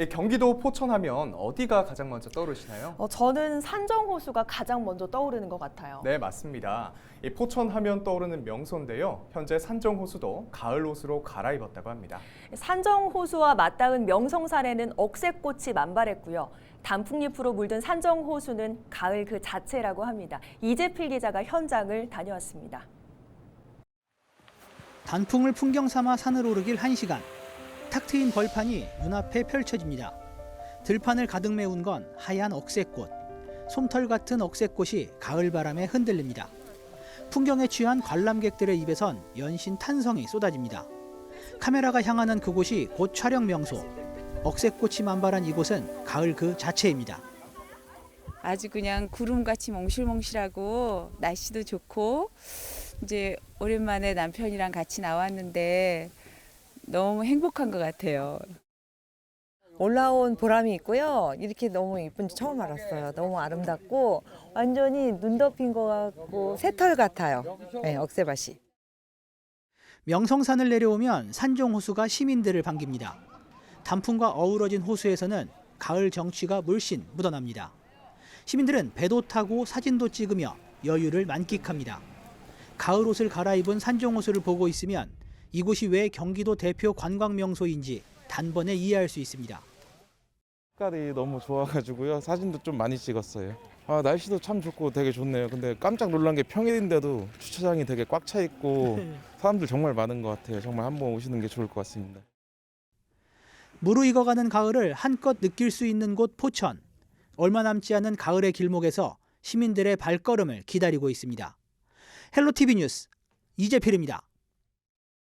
예, 경기도 포천하면 어디가 가장 먼저 떠오르시나요? 어, 저는 산정호수가 가장 먼저 떠오르는 것 같아요. 네, 맞습니다. 이 포천하면 떠오르는 명소인데요. 현재 산정호수도 가을 옷으로 갈아입었다고 합니다. 산정호수와 맞닿은 명성산에는 억새꽃이 만발했고요. 단풍잎으로 물든 산정호수는 가을 그 자체라고 합니다. 이재필 기자가 현장을 다녀왔습니다. 단풍을 풍경 삼아 산을 오르길 1시간. 탁 트인 벌판이 눈앞에 펼쳐집니다. 들판을 가득 메운 건 하얀 억새꽃. 솜털 같은 억새꽃이 가을 바람에 흔들립니다. 풍경에 취한 관람객들의 입에선 연신 탄성이 쏟아집니다. 카메라가 향하는 그곳이 곧 촬영 명소. 억새꽃이 만발한 이곳은 가을 그 자체입니다. 아주 그냥 구름같이 몽실몽실하고 날씨도 좋고 이제 오랜만에 남편이랑 같이 나왔는데 너무 행복한 것 같아요. 올라온 보람이 있고요. 이렇게 너무 예쁜지 처음 알았어요. 너무 아름답고 완전히 눈 덮인 것 같고 새털 같아요. 네, 억새밭이. 명성산을 내려오면 산정호수가 시민들을 반깁니다. 단풍과 어우러진 호수에서는 가을 정취가 물씬 묻어납니다. 시민들은 배도 타고 사진도 찍으며 여유를 만끽합니다. 가을 옷을 갈아입은 산정호수를 보고 있으면 이곳이 왜 경기도 대표 관광 명소인지 단번에 이해할 수 있습니다. 색깔이 너무 좋아가지고요. 사진도 좀 많이 찍었어요. 아, 날씨도 참 좋고 되게 좋네요. 근데 깜짝 놀란 게 평일인데도 주차장이 되게 꽉 차 있고 사람들 정말 많은 것 같아요. 정말 한번 오시는 게 좋을 것 같습니다. 무르익어가는 가을을 한껏 느낄 수 있는 곳 포천. 얼마 남지 않은 가을의 길목에서 시민들의 발걸음을 기다리고 있습니다. 헬로티비 뉴스 이재필입니다.